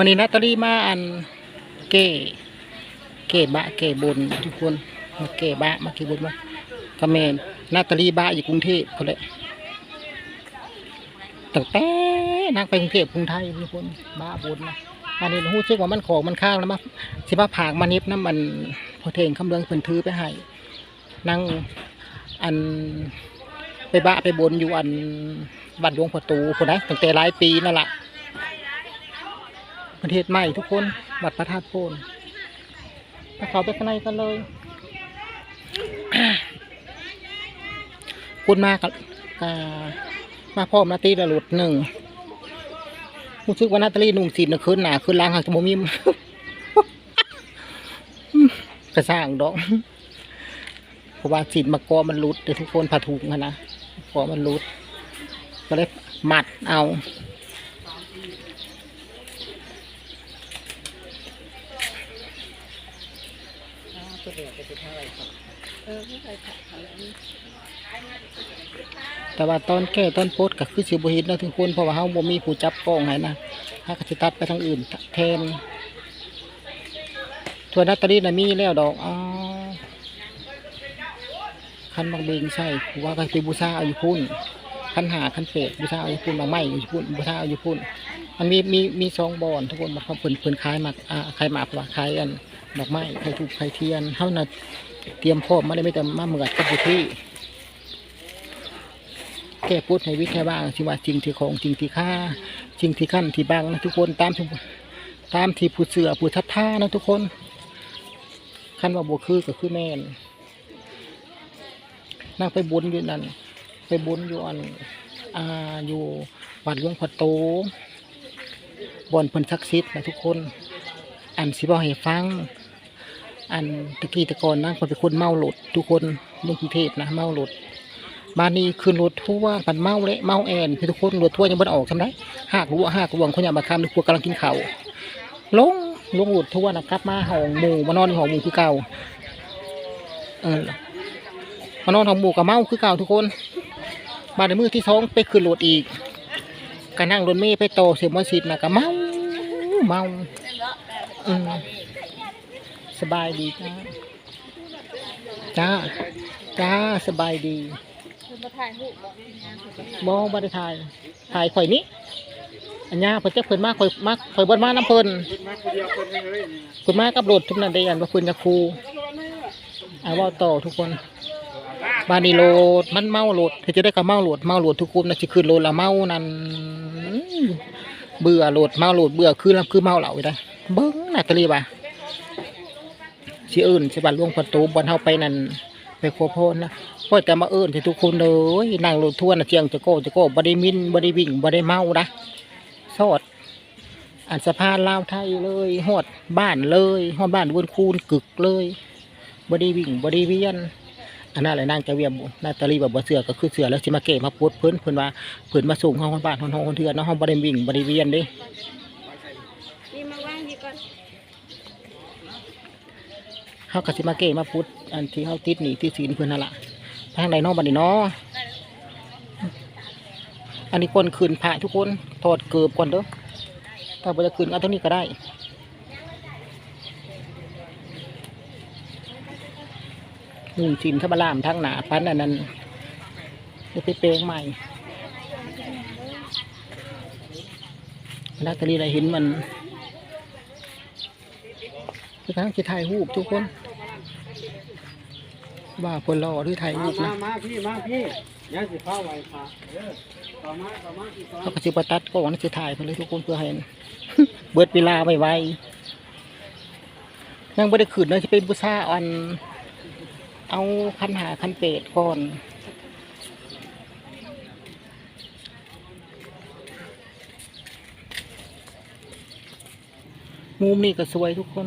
วันนี้นาตาลีมาอันเก๋เก๋บะเก๋บนทุกคนมาเก๋บะมาเก๋บนมากระเมนนาตาลีบะอยู่กรุงเทพเขาเลยตั้งแต่นางไปกรุงเทพกรุงไทยทุกคนบะบนนะอันนี้หู้เช็คว่ามันของมันข้างแล้วมาสิมาผากมานิบน้ำมันพอเทงคำเรืองเพิ่นถือไปให้นั่งอันไปบะไปบนอยู่อันบัดวงประตูคนไหนตั้งแต่หลายปีนั่นแหละ ประเทศใหม่ทุกคนบัตรพระธาตุโพนมาเขาไปข้างในกันเลยคุณมากับกามาพร้อมนาตีระหลุดหนึ่งรู้สึกว่านาตาลีนุ่งสีนะคืนหนาคืนล้างหักจมูกมิมกระสร้างดอกเพราะว่าสีมากอมันหลุดเดี๋ยวทุกคนผ่าถุงอะนะกอมันหลุดก็เลยหมัดเอา แต่ว่าตอนแก้ตอนโพสต์ก็คือสิบเห็นนะทุกคนเพราะว่าเฮาบ่มีผู้จับกล้องให้นะถ้าก็สิตัดไปทางอื่นแทนส่วนนัตตรีน่ะมีแล้วดอกอ๋อคันบางเบงใช่ว่าก็สิบูชาเอาอยู่พุ่นคันหาคันเฟดบูชาเอาอยู่พุ่นบาไม้อยู่พุ่นบูชาเอาอยู่พุ่นมันมีมีมีสองบอนทุกคนมาเพิ่นเพิ่นขายมาอ่าขายมากว่าขายอัน ดอกไม้ขายถูกขายเทียนเฮาน่ะเตรียมพร้อมมาได้ไม่แต่มาเหมือดกับอยู่ที่แก้พูดให้วิทย์ให้บ้างที่ว่าจริงที่ของจริงที่ค่าจริงที่ขั้นที่บังนะทุกคนตามทุกตามที่ผู้เสือผู้ทัดท่านะทุกคนขั้นว่าบวคือก็คือแม่นนั่งไปบุญอยู่นั่นไปบุญอยู่อันอ่าอยู่วัดหลวงพ่อโตบอนเพิ่นศักดิ์สิทธิ์นะทุกคน อันสิบอกให้ฟัง อันตะกี้ตะกอนนั่งเป็นคนเมาหลดทุกคนในกรุงเทพนะเมาหลดบ้านนี้คืนรถทั่วกันเมาเละเมาแอนคือทุกคนรถทั่วยังไม่ออกทำไรหากรู้ว่าหากรวงคนอยากมาคำทุกคนกำลังกินเข้าลงลงรถทั่วนะครับ มาห้องหมูมานอนในห้องหมูคือเก่าเออมานอนห้องหมูกับเมาคือเก่าทุกคนมาในมือที่สองไปขึ้นรถอีกก็นั่งรถเมย์ไปโตเสียมอสิทธิ์นะก็เมาเมาอืม สบายดีจ้าจ้าจ้าสบายดีมองานสุดท้ายมองบัไดถ่ายถ่ายข่อยนี้อันนี้เพิ่นจะเพิ่นมากข่อยมากข่อยเบ่มาน้ำเพิ่นมาคนเดียวคนนึงเลยเพิ่นมากับรถทุกนันได้ยันว่าเพิ่นจะครูเอาว่าต่อทุกคนบานีโหลดมันเมาโหลดเธอจะได้กับเมาโหลดเมาโหลดทุกคนนะสิคืนโหลดละเมานั่นเบื่อโหลดเมาโหลดเบื่อคือคือเมาเหล่าไปได้เบิ้งน่ะตะลีบ่ะ สิเอื่นสิบัดหลวงพ่อโตบ่อนเฮาไปนั่นไปขอพรนะพ่อแต่มาเอิ้นให้ทุกคนเลยนั่งรถทั่วนะเจียงจะโก้จะโก้บด้มินบด้วิ่งบด้เมานะสอดอันสะพานลาวไทยเลยหอดบ้านเลยหอดบ้านวนคูนกึกเลยบดีวิ่งบดีเวียนอันนั้นแหละนางจะเวียมนาตาลีแบบบ่เสือก็คือเสือแล้วสิมาเกะมาปวดเพิ่นเพิ่นว่าเพิ่นมาส่งห้องบ้านห้องห้องเทือนเนาะห้องบดีวิ่งบดีเวียนด้ นี่มาว่างดีก่อน เฮาก็สิมาเกะมาพุดอันที่เฮาติดหนีที่ศีลเพิ่นนั่นล่ะทางใดนาะบัดนี้เนาะอันนี้คนคืนพระทุกคนถอดเกือบก่อนเด้อถ้าบ่จะคืนเอาเท่านี้ก็ได้หนึ่งสินทบลามทั้งหนาพันอันนั้นจะไปเปลงใหม่นักตรีอะไรเห็นมันคือทั้งจะถ่ายรูปทุกคน ว่าคนรอหรือถ่ายรูปมานะมาพี่มาพี่ยังสิเข้าไว้ค่ะเออต่อมาต่อมาอีกต่อเขาก็จะประตัดก็หวังจะถ่ายไปเลยทุกคนเพื่อให้เบิดเวลาไวไวๆยังไม่ได้ขืนเลยจะเป็นบุษาอัน เอาคันหาคันเป็ดก่อนมุมนี่ก็สวยทุกคน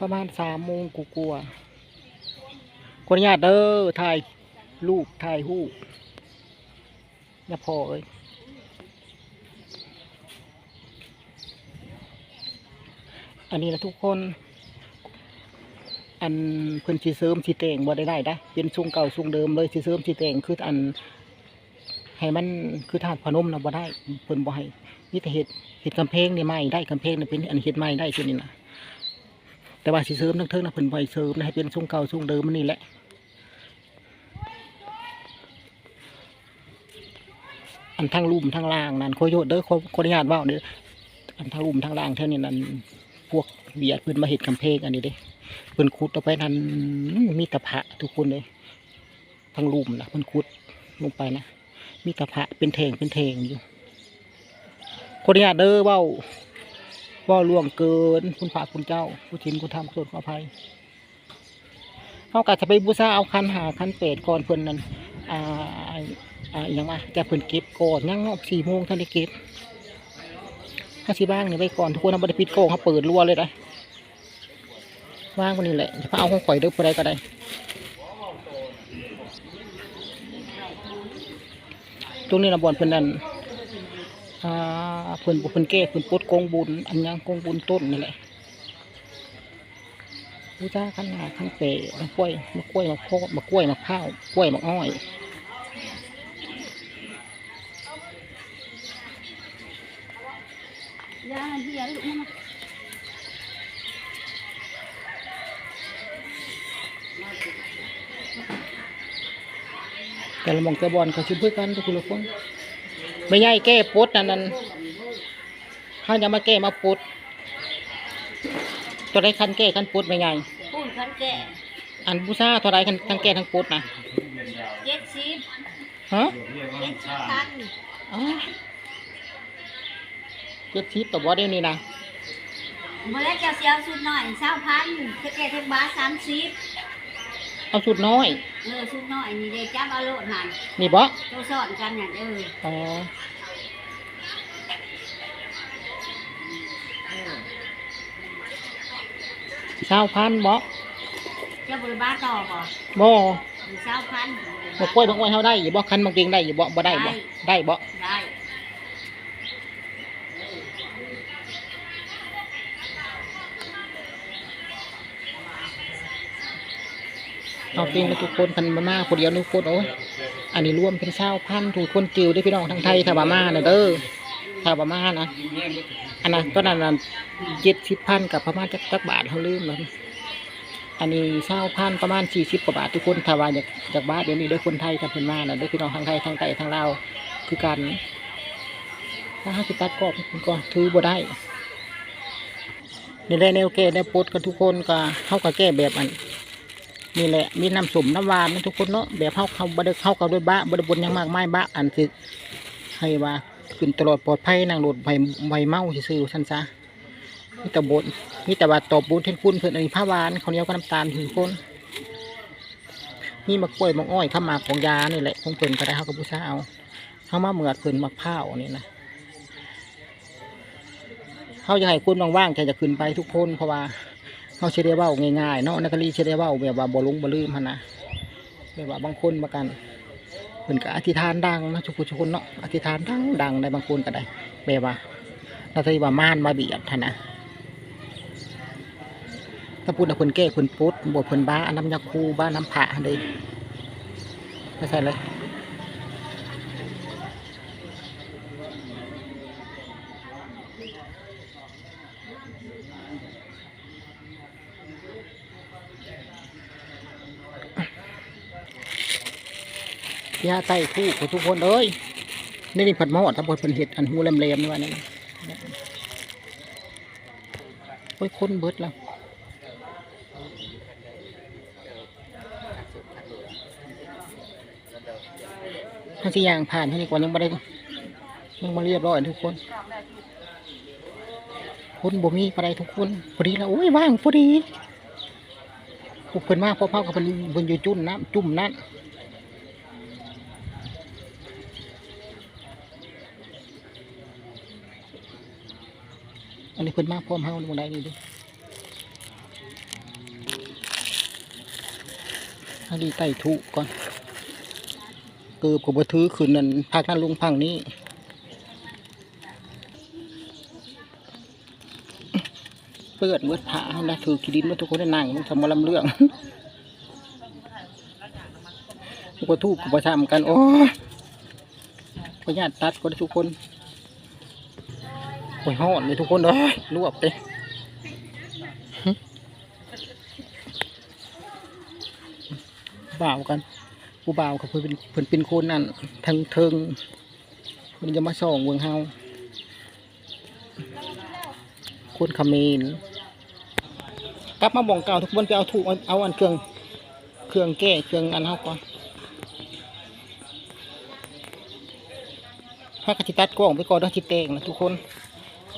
ประมาณสามโมงกูกลัวคนญาตเด้อถ่ายรูปถ่ายรูปอย่าพอเอ้ยอันนี้นะทุกคน อันเพิ่นสีเสริมสีแต่งบ่ได้ได้ได้เป็นทรงเก่าทรงเดิมเลยสีเสริมสีแต่งคืออันให้มันคือธาตุพนมนะบ่ได้เพิ่นบ่ให้มีแต่เฮ็ดเฮ็ดกำแพงนี่ไม่ได้กำแพงนี่เป็นอันเฮ็ดไม่ได้ตัวนี้นะ แต่ว่าสิเสริมทั้งเทิงนะเพิ่นบ่ให้เสริมนะให้เป็นทรงเก่าทรงเดิมมันนี่แหละอันทางลุ่มทางล่างนั่นโคโยดเด้อขอขออนุญาตเว่าเด้ออันทางลุ่มทางล่างเท่านี้นั่นพวกเบียดเพิ่นมาเฮ็ดกำแพงอันนี้เด้เพิ่นขุดเอาไปนั่นมีตะพะทุกคนเลยทางลุ่มนะเพิ่นขุดลงไปนะมีตะพะเป็นแทงเป็นแทงอยู่ขออนุญาตเด้อเว้า เว้าล่วงเกิน คุณพระคุณเจ้า ผู้ชินคุณธรรมขอโทษขออภัยเฮาก็จะไปบูชาเอาคันหาคันเป็ดก่อนเพิ่อนนั่นอ่าอ่าอหยังมาจะเพิ่อนเก็บก่อนยังนาะสี่โมงท่านได้เก็บถ้าสิบ้างนี่ไว้ก่อนทุกคนเอาบัตรปิดโกงเขาเปิดรัวเลยได้ว่างวันนี้แหละจะพาเอาของข่อยเด้อผู้ใดก็ได้ตรงนี้นะบอลเพิ่อนนั่น อ่าเพิ่นเพิ่นแก้เพิ่นปดกองบุญอันยังกองบุญต้นนี่แหละบูชาขนหาขันเปะมะกล้วยมะกล้วยมะพร้าวมะกล้วยมะพร้าวกล้วยมะอ้อยยาเฮียลูกมาแต่ละมองแต่บอลเขาชิมเพื่อกันทุกคนทุกคน ไม่ใช่แก้ปดนั่นนั่นเขาจะมาแก้มาปดตัวใดคันแก้คันปดไม่ไงพูดคันแก่อันบูซาตัวใดคันทั้งแก้ทั้งปดนะเจ็ดสิบฮะเจ็ดสิบพันอ๋อเจ็ดชิปตัวบอเดียวนี้นะเมื่อจะเสียสุดหน่อยเช้าพันจะแก่ทั้งบาทสามสิบ เอาสุดน้อย เออสุดหน่อยนี่เด็จับเอาโลดหันนี่บ่ตัวสอนกันเนี่ยเอออ๋อเช้าพันบ่จะบริบาต่อบ่บ่เช้าพันมากล้วยบางอ้อยเขาได้อยู่บ่คันบางเกงได้อยู่บ่บ่ได้บ่ได้บ่ ได้ เอาเพียงทุกคนพันมามาคนเดียวนึกคนโอ้ยอันนี้รวมเป็นเช้าพันถูกคนจิวได้พี่น้องทางไทยทาบามานะเด้อทาบามานะอันนั้นก็นั่นน่ะเจ็ดสิบพันกับประมาณจักจักบาทเขาลืมแล้วอันนี้เช้าพันประมาณสี่สิบกว่าบาททุกคนถาวาจากจากบ้าทเดี๋ยวนี้ด้อคนไทยทำเพิ่นมานะเด้อพี่น้องทางไทยทางใต้ทางลาวคือกันถ้าห้าสิบตัดกรอบมันก็ถือบ่ได้ในแรกแนวแก้แนวปดกันทุกคนก็เข้ากับแก้แบบอัน นี่แหละมีน้ำสมน้ำวานนทุกคนเนาะแบบเข้าเขาบดเข้ากับด้วยบ้าบดบนยังมากไม่บ้าอันสิให้ว่าขึ้นตลอดปลอดภัยนางโหลดใบใบเมาซื่อสั้นซะมีแต่บนมีแต่ว่าตอบบุญเทนคุณเพื่อนอันนี้ผ้าวานเขาเนี้ยกับน้ำตาลทุกคนมีมะกล้วยมะอ้อยข้ามาของยานี่แหละของเพิ่นก็ได้เขากับผู้ชาเอาเขามาเหมือดเพิ่นมะพร้าวนี่นะเขาจะให้คนว่างๆใจจะขึ้นไปทุกคนเพราะว่า เขาเชื่อได้เว่าง่ายๆเนาะนักเรียนเชื่อได้เว่าแบบว่าบ่หลงบ่ลืมนะแบบว่าบางคนมากันเพิ่นก็อธิษฐานดังนะทุกคนทุกคนเนาะอธิษฐานดังดังได้บางคนก็ได้แบบว่าเราจะว่าม่านมาเบียดหันนะถ้าพูดถึงเพิ่นแก้เพิ่นปุ๊ดบ่เพิ่นบ้านน้ำยาคูบ้าน้ำผาหันเลยไม่ใช่เลย ยาไต้คู่ของทุกคนเอ้ยนี่นี่ผัดหม้อถ้าเพิ่นเห็ดอันหูแหลมๆนี่ว่านั่โอ้ยคนเบิดแล้วถ้าสิย่างผ่านที่นี่ก่อนยังไม่ได้ยังมาเรียบร้อยทุกคน คนบ่มีอะไรทุกคนพอดีแล้วโอ้ยว่างพอดีพวกเพิ่นมากเพอเผากับเพิ่นเพิ่นอยู่จุ่นน้ำจุ่มนั่น อันนี้เพิ่นมากพร้อมเฮาในหมองใดนี่ดิอันนี้ไต่ถูกก่อนเกือบกับถือคืนนั้นพักนั้นลงพังนี้เปิดเมื่อผานะถือกิดินมาทุกคนได้นั่งมันทำมาลำเรื่องพวกทูบกับประชามกันโอ้ยอญาตตัดก็ได้ทุกคน ยหอนเลยทุกคนเลยรวบเลยบ่าวกันผู้บ่าวกับเพื่อนเพื่อนเป็นคนนั่นทางเทิงเพื่นจะมาส่องเวงเฮาคนขมรกลับมาบ่องเก่าทุกคนไปเอาถูกเอาอันเครื่องเครื่องแก้เครื่องอันเฮาก่อนถ้ากระติตัดกล้องไปก่อนต้องทิเตงนะทุกคน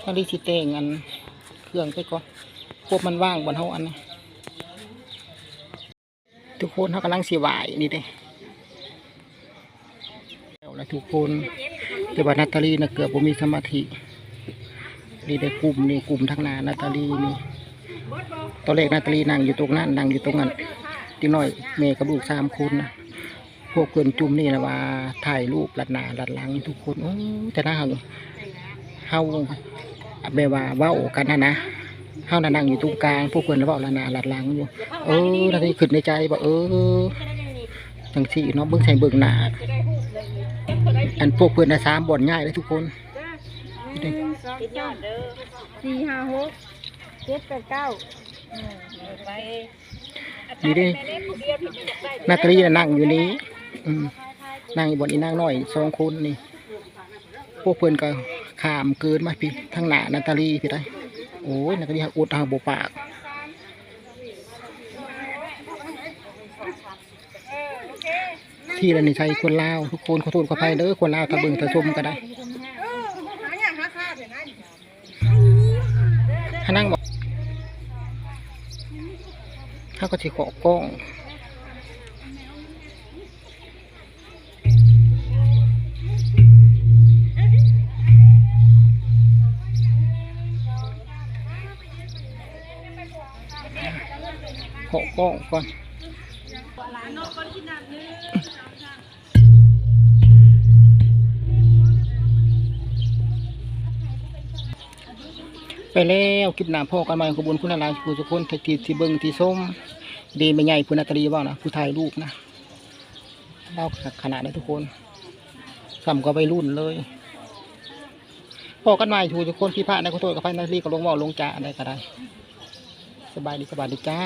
ต้องรีทิเตงอันเครื่องไปก่อนพวกมันว่างบนเฮาอันนะทุกคนเขากำลังสีไหวายนี่เด้แล้วนะทุกคนแต่ว่านาตาลีนะเกือบผมมีสมาธินี่ได้กลุ่มนี่กลุ่มทั้งนานาตาลีนี่ตอนแรกนาตาลีนั่งอยู่ตรงนั้นนั่งอยู่ตรงนั้นทีน้อยเมย์กับลูกสามคนนะพวกเพื่อนจุ่มนี่นะว่าถ่ายรูปลัดนาลัดหลังทุกคนโอ้แต่น่า เฮาเฮาแบบว่าเว้ากันนะนะเฮาน่ะนั่งอยู่ตรงกลางพวกเพื่อนน่ะเว้าลัดหนาลัดหลังอยู่ เออแล้วก็ขึ้นในใจว่าเออจังสี่เนาะเบิ่งใส่เบิ่งหน้าอันพวกเพื่อนน่ะสามบ่อนง่ายเลยทุกคนนี่สี่ห้าหกเจ็ดแปดเก้านี่เด้นาตาลีน่ะนั่งอยู่นี้อืมนั่งอยู่บนอีนางน้อยสองคนนี่ พวกเพื่อนก็ ขามเกินมาพี่ทางหน้านาตาลีพี่ได้โอ้ยนาตาลีอุดหักโบปากที่เราในใจคนลาวทุกคนขอโทษขออภัยเด้อคนลาวถ้าเบิ่งถ้าชมก็ได้ถ้านั่งบอกถ้าก็จะขอกล้อง้องก่อนไปแล้วคลิปหน้าพ่อกันมาขบคุญคุณนายผู้ทุกคนทีที่เบิ้งที่ส้มดีไม่ใหญ่ผู้นาตรีว่านะผู้ถ่ายรูปนะเล่าขนาดนี้ทุกคนซ้ำก็ไปรุ่นเลยพ่อกันมาผู้ทุกคนพี่พระในขอโทษกับพระนาตรีก็ลงว่าลงจ่าอะไรก็ได้สบายดีสบายดีจ้า